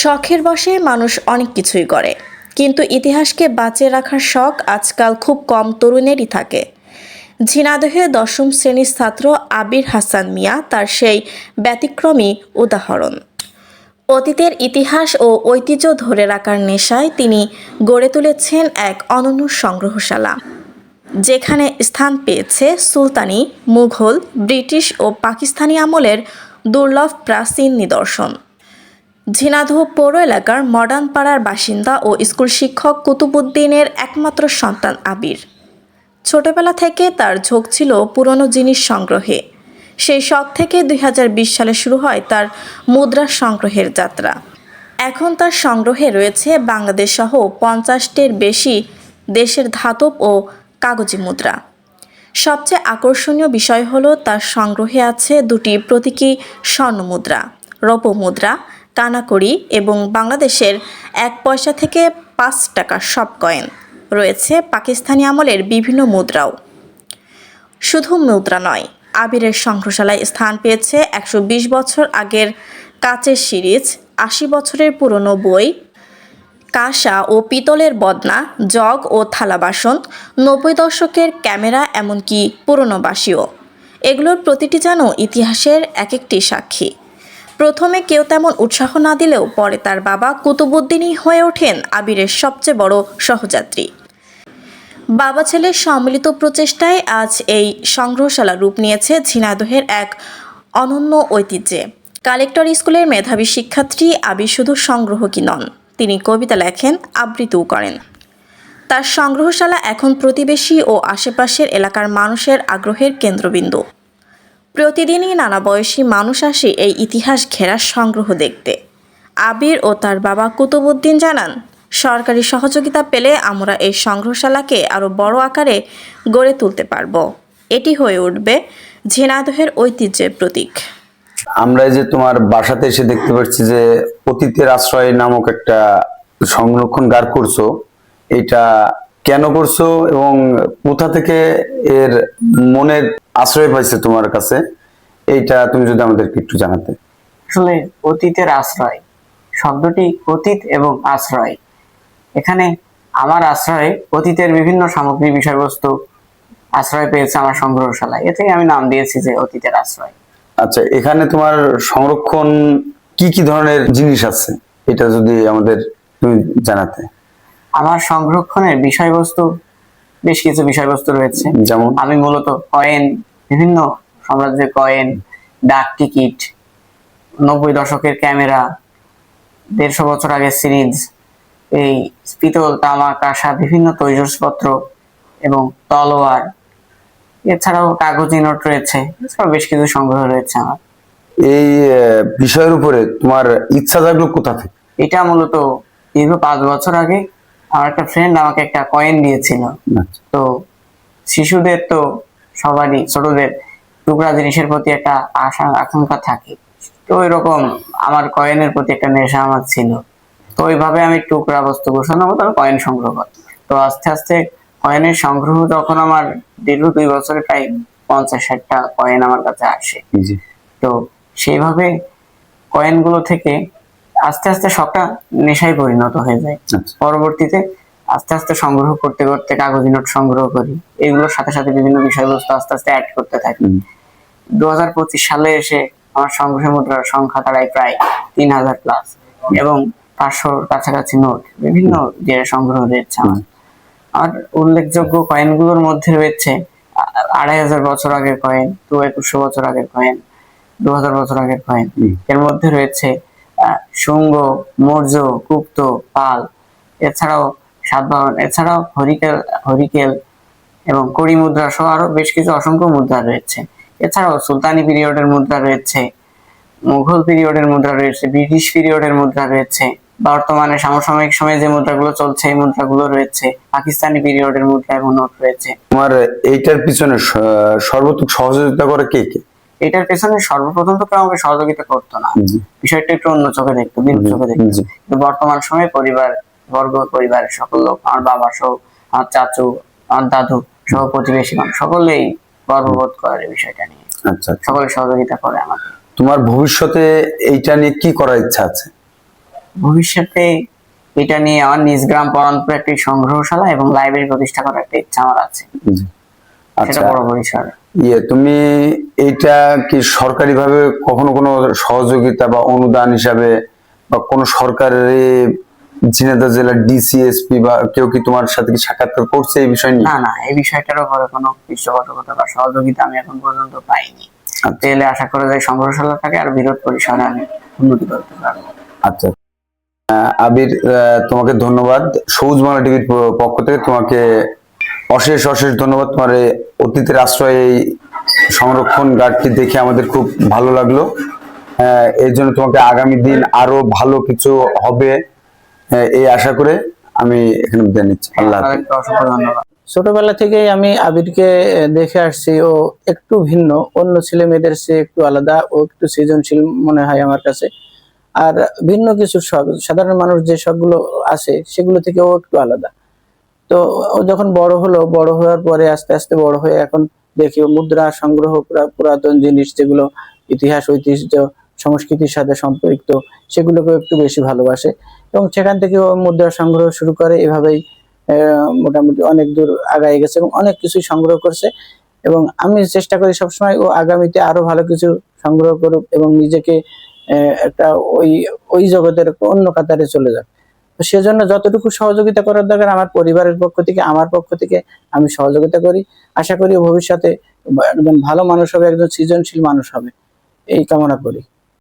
শখের বশে মানুষ অনেক কিছুই করে। কিন্তু ইতিহাসকে বাঁচিয়ে রাখার শখ আজকাল খুব কম তরুণেরই থাকে। ঝিনাদহে দশম শ্রেণির ছাত্র আবির হাসান মিয়া তার সেই ব্যতিক্রমী উদাহরণ। অতীতের ইতিহাস ও ঐতিহ্য ধরে রাখার নেশায় তিনি গড়ে তুলেছেন এক অনন্য সংগ্রহশালা, যেখানে স্থান পেয়েছে সুলতানি, মুঘল, ব্রিটিশ ও পাকিস্তানি আমলের দুর্লভ প্রাচীন নিদর্শন। ঝিনাদহ পৌর এলাকার মডার্ন পাড়ার বাসিন্দা ও স্কুল শিক্ষক কুতুবুদ্দিনের একমাত্র সন্তান আবির। ছোটবেলা থেকে তার ঝোঁক ছিল পুরনো জিনিস সংগ্রহে। সেই শখ থেকে দুই হাজার বিশ সালে শুরু হয় তার মুদ্রা সংগ্রহের যাত্রা। এখন তার সংগ্রহে রয়েছে বাংলাদেশ সহ পঞ্চাশটির বেশি দেশের ধাতব ও কাগজি মুদ্রা। সবচেয়ে আকর্ষণীয় বিষয় হলো তার সংগ্রহে আছে দুটি প্রতীকী স্বর্ণ মুদ্রা রৌপ্য মুদ্রা কানাকড়ি এবং বাংলাদেশের এক পয়সা থেকে পাঁচ টাকা সব কয়েন রয়েছে পাকিস্তানি আমলের বিভিন্ন মুদ্রাও। শুধু মুদ্রা নয়, আবিরের সংগ্রহশালায় স্থান পেয়েছে একশো বিশ বছর আগের কাচের সিরিজ, আশি বছরের পুরনো বই, কাঁসা ও পিতলের বদনা, জগ ও থালা বাসন, নব্বই দশকের ক্যামেরা এমনকি পুরনো বাসিও এগুলোর প্রতিটি যেন ইতিহাসের এক একটি সাক্ষী। প্রথমে কেউ তেমন উৎসাহ না দিলেও পরে তার বাবা কুতুবুদ্দিনই হয়ে ওঠেন আবিরের সবচেয়ে বড় সহযাত্রী। বাবা ছেলের সম্মিলিত প্রচেষ্টায় আজ এই সংগ্রহশালা রূপ নিয়েছে ঝিনাইদহের এক অনন্য ঐতিহ্যে। কালেক্টর স্কুলের মেধাবী শিক্ষার্থী আবির শুধু সংগ্রহকই নন, তিনি কবিতা লেখেন, আবৃত্তিও করেন। তার সংগ্রহশালা এখন প্রতিবেশী ও আশেপাশের এলাকার মানুষের আগ্রহের কেন্দ্রবিন্দু। প্রতিদিনই নানা বয়সী মানুষ আসে এই ইতিহাস ঘেরা সংগ্রহ দেখতে। আবির ও তার বাবা কুতুবুদ্দিন জানান, সরকারি সহযোগিতা পেলে আমরা এই সংগ্রহশালাকে আরও বড় আকারে গড়ে তুলতে পারব। এটি হয়ে উঠবে ঝিনাইদহের ঐতিহ্যের প্রতীক। আমরা যে তোমার বাসাতে এসে দেখতে পাচ্ছি যে অতীতের আশ্রয় নামক একটা সংরক্ষণ করছ, এটা কেন করছ এবং কোথা থেকে এর মনের আশ্রয় পাইছে তোমার কাছে? এইটা তুমি যদি আমাদেরকে একটু জানাতে। আসলে অতীতের আশ্রয় শব্দটি অতীত এবং আশ্রয়। এখানে আমার আশ্রয়ে অতীতের বিভিন্ন সামগ্রী বিষয়বস্তু আশ্রয় পেয়েছে আমার সংগ্রহশালায়। এ থেকে আমি নাম দিয়েছি যে অতীতের আশ্রয়। আচ্ছা এখানে তোমার সংরক্ষণ কি কি ধরনের জিনিস আছে? এটা যদি আমাদের তুমি জানাতে। আমার সংরক্ষণের বিষয়বস্তু বেশ কিছু বিষয়বস্তু রয়েছে। যেমন? আমি মূলত কয়েন বিভিন্ন সাম্রাজ্যের কয়েন ডাক টিকিট নব্বই দশকের ক্যামেরা দেড়শো বছর আগের সিরিজ এই পিতল তামা কাঁসা বিভিন্ন তৈজসপত্র এবং তলোয়ার। এছাড়াও কাগজি নোট রয়েছে এছাড়াও বেশ কিছু সংগ্রহ রয়েছে আমার। এই বিষয়ের উপরে তোমার ইচ্ছা জাগলো কোথা থেকে? এটা মূলত দীর্ঘ পাঁচ বছর আগে আমার একটা ফ্রেন্ড আমাকে একটা কয়েন দিয়েছিল। আচ্ছা। তো শিশুদের তো সবারই ছোটদের টুকরা জিনিসের প্রতি একটা আশা আকাঙ্ক্ষা থাকে। তো এরকম আমার কয়েনের প্রতি একটা নেশা আমার ছিল। তো ওইভাবে আমি টুকরা বস্তু ঘোষণা মতো কয়েন সংগ্রহ করি। তো আস্তে আস্তে কয়েনের সংগ্রহ যখন আমার দীর্ঘ দুই বছরে প্রায় পঞ্চাশ ষাটটা কয়েন আমার কাছে আসে। তো সেইভাবে কয়েনগুলো থেকে আস্তে আস্তে শখটা নেশায় পরিণত হয়ে যায়। আচ্ছা। পরবর্তীতে আস্তে আস্তে সংগ্রহ করতে করতে কাগজি নোট সংগ্রহ করি। এগুলোর সাথে সাথে বিভিন্ন বিষয়বস্তু আস্তে আস্তে অ্যাড করতে থাকি। দু হাজার পঁচিশ সালে এসে আমার সংগ্রহ মুদ্রার সংখ্যা দাঁড়ায় প্রায় তিন হাজার প্লাস এবং পাঁচশোর কাছাকাছি নোট বিভিন্ন যে সংগ্রহ রয়েছে আমার। আর উল্লেখযোগ্য কয়েনগুলোর মধ্যে রয়েছে আড়াই হাজার বছর আগের কয়েন দু একুশশো বছর আগের কয়েন দু হাজার বছর আগের কয়েন এর মধ্যে রয়েছে শুঙ্গ, মৌর্য, গুপ্ত, পাল, এছাড়াও সাতবাহন, এছাড়াও হরিকেল হরিকেল এবং কড়ি মুদ্রা সহ আরও বেশ কিছু অসংখ্য মুদ্রা রয়েছে। এছাড়াও সুলতানি পিরিয়ডের মুদ্রা রয়েছে, মুঘল পিরিয়ডের মুদ্রা রয়েছে, ব্রিটিশ পিরিয়ডের মুদ্রা রয়েছে বর্তমানে সমসাময়িক সময়ে যে মুদ্রাগুলো চলছে, এই মুদ্রাগুলো রয়েছে, পাকিস্তানি পিরিয়ডের মুদ্রা এবং নোট রয়েছে। তোমার এইটার পিছনে সর্বোত্তম সহযোগিতা করে কে কে? এটার পেছনে সর্বপ্রথম তো কেউ আমাকে সহযোগিতা করতো না। বিষয়টা একটু অন্য চোখে দেখতো ভিন্ন চোখে দেখতো। কিন্তু বর্তমান সময়ে পরিবার বর্গ পরিবারের সকল লোক আমার বাবা সহ আমার চাচু আমার দাদু সহ প্রতিবেশীগণ সকলেই গর্ববোধ করে এই বিষয়টা নিয়ে। আচ্ছা আচ্ছা। সকলে সহযোগিতা করে আমাকে। তোমার ভবিষ্যতে এইটা নিয়ে কি করার ইচ্ছা আছে? ভবিষ্যতে এটা নিয়ে আমার নিজ গ্রাম পরানপুরে একটি সংগ্রহশালা এবং লাইব্রেরি প্রতিষ্ঠা করার একটা ইচ্ছা আমার আছে। আচ্ছা। বড় পরিসর ইয়ে তুমি এইটা কি সরকারিভাবে কখনো কোনো সহযোগিতা বা অনুদান হিসাবে বা কোনো সরকারি ঝিনাইদহ জেলার ডিসিএসপি বা কেউ কি তোমার সাথে কি সাক্ষাৎকার করছে এই বিষয় নিয়ে? না না এই বিষয়টার উপরে কোনো পৃষ্ঠপোষকতা বা সহযোগিতা আমি এখন পর্যন্ত পাইনি। আচ্ছা। তাহলে আশা করা যায় সংগ্রহশালাটাকে আর বিরোধ পরিসরে আমি উন্নতি করতে পারব। আচ্ছা। আবির তোমাকে ধন্যবাদ। সবুজ বাংলা টিভির পক্ষ থেকে তোমাকে অশেষ অশেষ ধন্যবাদ তোমার অতীতের আশ্রয় এই সংরক্ষণ গাছটি দেখে আমাদের খুব ভালো লাগল। আহ, এই জন্য তোমাকে আগামী দিন আরও ভালো কিছু হবে। আহ, এই আশা করে আমি এখানে বিদায় নিচ্ছি। আল্লাহ ছোটবেলা থেকেই আমি আবিরকে দেখে আসছি। ও একটু ভিন্ন অন্য ছেলে মেয়েদের চেয়ে একটু আলাদা ও একটু সৃজনশীল মনে হয় আমার কাছে। আর ভিন্ন কিছু শখ সাধারণ মানুষ যে শখগুলো আছে সেগুলো থেকে ও একটু আলাদা। তো ও যখন বড় হলো, বড় হওয়ার পরে আস্তে আস্তে বড় হয়ে এখন দেখি মুদ্রা, সংগ্রহ পুরাতন জিনিস যেগুলো ইতিহাস, ঐতিহ্য, সংস্কৃতির সাথে সম্পৃক্ত সেগুলোকে একটু বেশি ভালোবাসে। এবং সেখান থেকে মুদ্রা সংগ্রহ শুরু করে, এভাবেই মোটামুটি অনেক দূর আগায় গেছে এবং অনেক কিছুই সংগ্রহ করছে। এবং আমি চেষ্টা করি সবসময় ও আগামীতে আরও ভালো কিছু সংগ্রহ করুক এবং নিজেকে একটা ওই ওই জগতের অন্য কাতারে চলে যাক। তো সেজন্য যতটুকু সহযোগিতা করার দরকার আমার পরিবারের পক্ষ থেকে, আমার পক্ষ থেকে আমি সহযোগিতা করি। আশা করি ভবিষ্যতে একজন ভালো মানুষ হবে, একজন সৃজনশীল মানুষ হবে। এই কামনা করি।